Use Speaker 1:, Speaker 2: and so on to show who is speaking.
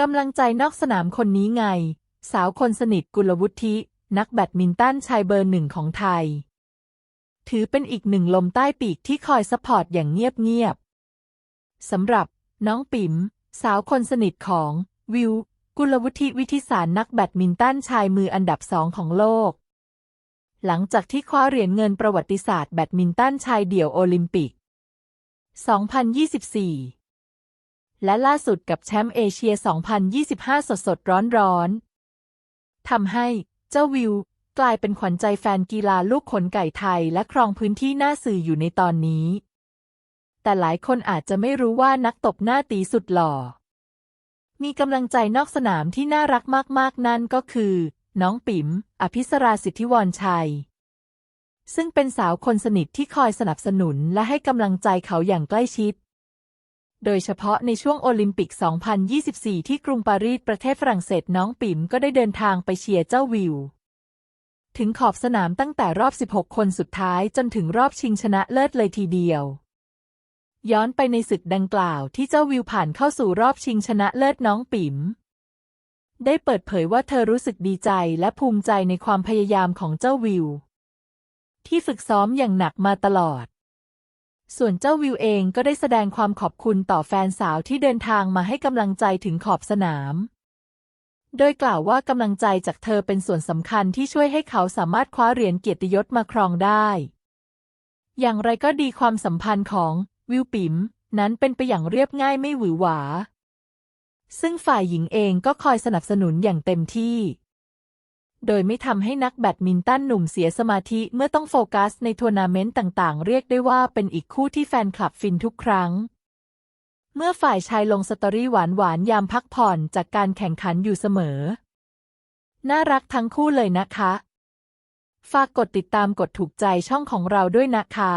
Speaker 1: กำลังใจนอกสนามคนนี้ไง สาวคนสนิทกุลวุฒิ นักแบดมินตันชายเบอร์หนึ่งของไทย ถือเป็นอีกหนึ่งลมใต้ปีกที่คอยซัพพอร์ตอย่างเงียบๆสำหรับน้องปิ๋ม สาวคนสนิทของ วิว กุลวุฒิวิทิสารนักแบดมินตันชายมืออันดับสองของโลก หลังจากที่คว้าเหรียญเงินประวัติศาสตร์แบดมินตันชายเดี่ยวโอลิมปิก 2024 และล่าสุดกับแชมป์เอเชีย 2025 สดสดร้อนร้อนทำให้เจ้าวิว กลายเป็นขวัญใจแฟนกีฬาลูกขนไก่ไทยและครองพื้นที่หน้าสื่ออยู่ในตอนนี้ แต่หลายคนอาจจะไม่รู้ว่านักตบหน้าตีสุดหล่อ มีกำลังใจนอกสนามที่น่ารักมากๆ นั่นก็คือ น้องปิ๋ม อภิสราสิทธิวรชัยซึ่งเป็นสาวคนสนิทที่คอยสนับสนุนและให้กำลังใจเขาอย่างใกล้ชิด โดยเฉพาะในช่วงโอลิมปิก 2024 ที่กรุงปารีสประเทศฝรั่งเศสน้องปิ๋มก็ได้เดินทางไปเชียร์เจ้าวิว ถึงขอบสนามตั้งแต่รอบ 16 คนสุดท้ายจนถึงรอบชิงชนะเลิศเลยทีเดียว ย้อนไปในศึกดังกล่าวที่เจ้าวิวผ่านเข้าสู่รอบชิงชนะเลิศน้องปิ๋มได้เปิดเผยว่าเธอรู้สึกดีใจและภูมิใจในความพยายามของเจ้าวิว ที่ฝึกซ้อมอย่างหนักมาตลอด ส่วนเจ้าวิวเองก็ได้แสดงความขอบคุณต่อแฟนสาวที่เดินทางมาให้กำลังใจถึงขอบสนาม โดยกล่าวว่ากำลังใจจากเธอเป็นส่วนสำคัญที่ช่วยให้เขาสามารถคว้าเหรียญเกียรติยศมาครองได้ อย่างไรก็ดีความสัมพันธ์ของวิวปิ๋มนั้นเป็นไปอย่างเรียบง่ายไม่หวือหวา ซึ่งฝ่ายหญิงเองก็คอยสนับสนุนอย่างเต็มที่ โดยไม่ทำให้นักแบดมินตันหนุ่มเสียสมาธิเมื่อต้องโฟกัสในทัวร์นาเมนต์ต่างๆ เรียกได้ว่าเป็นอีกคู่ที่แฟนคลับฟินทุกครั้ง เมื่อฝ่ายชายลงสตอรี่หวานๆยามพักผ่อนจากการแข่งขันอยู่เสมอ น่ารักทั้งคู่เลยนะคะ ฝากกดติดตามกดถูกใจช่องของเราด้วยนะคะ